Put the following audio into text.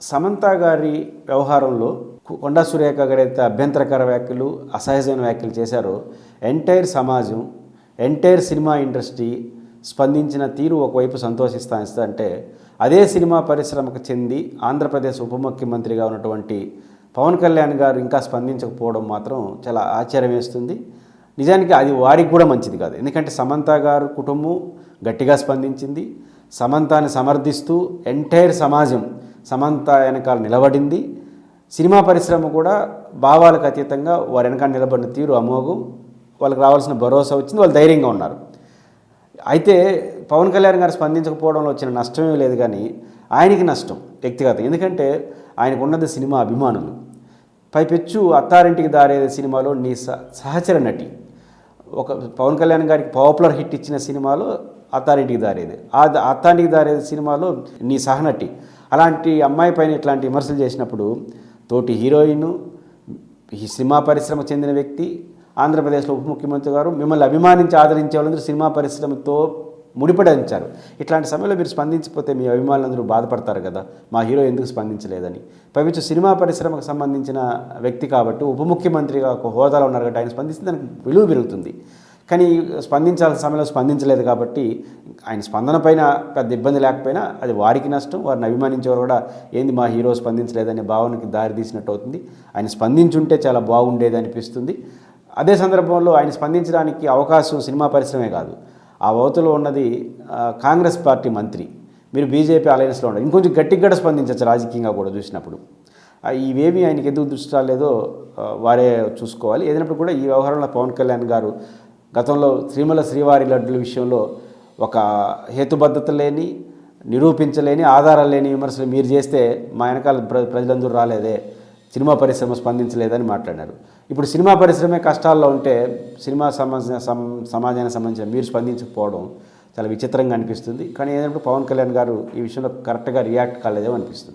సమంత గారి వ్యవహారంలో కొండా సురేఖ గారు అయితే అభ్యంతరకర వ్యాఖ్యలు అసహజమైన వ్యాఖ్యలు చేశారో ఎంటైర్ సమాజం ఎంటైర్ సినిమా ఇండస్ట్రీ స్పందించిన తీరు ఒకవైపు సంతోషిస్తా అంటే అదే సినిమా పరిశ్రమకు చెంది ఆంధ్రప్రదేశ్ ఉప ముఖ్యమంత్రిగా ఉన్నటువంటి పవన్ కళ్యాణ్ గారు ఇంకా స్పందించకపోవడం మాత్రం చాలా ఆశ్చర్యం వేస్తుంది. నిజానికి అది వారికి కూడా మంచిది కాదు. ఎందుకంటే సమంత గారు కుటుంబం గట్టిగా స్పందించింది. సమంతాన్ని సమర్థిస్తూ ఎంటైర్ సమాజం సమంత వెనకాల నిలబడింది. సినిమా పరిశ్రమ కూడా భావాలకు అతీతంగా వారి వెనకాల నిలబడిన తీరు అమోఘం. వాళ్ళకి రావాల్సిన భరోసా వచ్చింది. వాళ్ళు ధైర్యంగా ఉన్నారు. అయితే పవన్ కళ్యాణ్ గారు స్పందించకపోవడంలో వచ్చిన నష్టమే లేదు కానీ ఆయనకి నష్టం వ్యక్తిగతం. ఎందుకంటే ఆయనకు ఉన్నది సినిమా అభిమానులు. పైపెచ్చు అత్తారింటికి దారేది సినిమాలో నీ స సహచర నటి. ఒక పవన్ కళ్యాణ్ గారికి పాపులర్ హిట్ ఇచ్చిన సినిమాలో అత్తారింటికి దారేది. ఆ అత్తారింటికి దారేది సినిమాలో నీ సహనటి. అలాంటి అమ్మాయి పైన ఇట్లాంటి విమర్శలు చేసినప్పుడు తోటి హీరోయిన్ ఈ సినిమా పరిశ్రమకు చెందిన వ్యక్తి ఆంధ్రప్రదేశ్లో ఉప ముఖ్యమంత్రి గారు మిమ్మల్ని అభిమానించి ఆదరించే వాళ్ళందరూ సినిమా పరిశ్రమతో ముడిపడించారు ఇట్లాంటి సమయంలో మీరు స్పందించిపోతే మీ అభిమానులందరూ బాధపడతారు కదా మా హీరో ఎందుకు స్పందించలేదని. పవిత్ర సినిమా పరిశ్రమకు సంబంధించిన వ్యక్తి కాబట్టి ఉప ముఖ్యమంత్రిగా ఒక హోదాలో ఉన్నారు కాబట్టి ఆయన స్పందిస్తే దానికి విలువ పెరుగుతుంది. కానీ స్పందించాల్సిన సమయంలో స్పందించలేదు కాబట్టి ఆయన స్పందన పైన పెద్ద ఇబ్బంది లేకపోయినా అది వారికి నష్టం వారిని అభిమానించేవారు కూడా ఏంది మా హీరో స్పందించలేదనే భావనకి దారి తీసినట్టు అవుతుంది. ఆయన స్పందించుంటే చాలా బాగుండేది అనిపిస్తుంది. అదే సందర్భంలో ఆయన స్పందించడానికి అవకాశం సినిమా పరిశ్రమే కాదు. ఆ అవతలో ఉన్నది కాంగ్రెస్ పార్టీ మంత్రి. మీరు బీజేపీ అలయన్స్లో ఉన్నారు ఇంకొంచెం గట్టిగా కూడా స్పందించవచ్చు రాజకీయంగా కూడా చూసినప్పుడు. ఆ, ఇవేవి ఆయనకి ఎందుకు దృష్టి రాలేదో వారే చూసుకోవాలి. ఏదైనప్పుడు కూడా ఈ వ్యవహారంలో పవన్ కళ్యాణ్ గారు గతంలో శ్రీమల శ్రీవారి లడ్డుల విషయంలో ఒక హేతుబద్ధత లేని నిరూపించలేని ఆధారాలు లేని విమర్శలు మీరు చేస్తే మా వెనకాల ప్ర ప్రజలందరూ రాలేదే సినిమా పరిశ్రమ స్పందించలేదని మాట్లాడారు. ఇప్పుడు సినిమా పరిశ్రమే కష్టాల్లో ఉంటే సినిమా సంబంధించిన సమాజానికి సంబంధించిన మీరు స్పందించకపోవడం చాలా విచిత్రంగా అనిపిస్తుంది. కానీ ఏదంటే పవన్ కళ్యాణ్ గారు ఈ విషయంలో కరెక్ట్గా రియాక్ట్ కాలేదేమో అనిపిస్తుంది.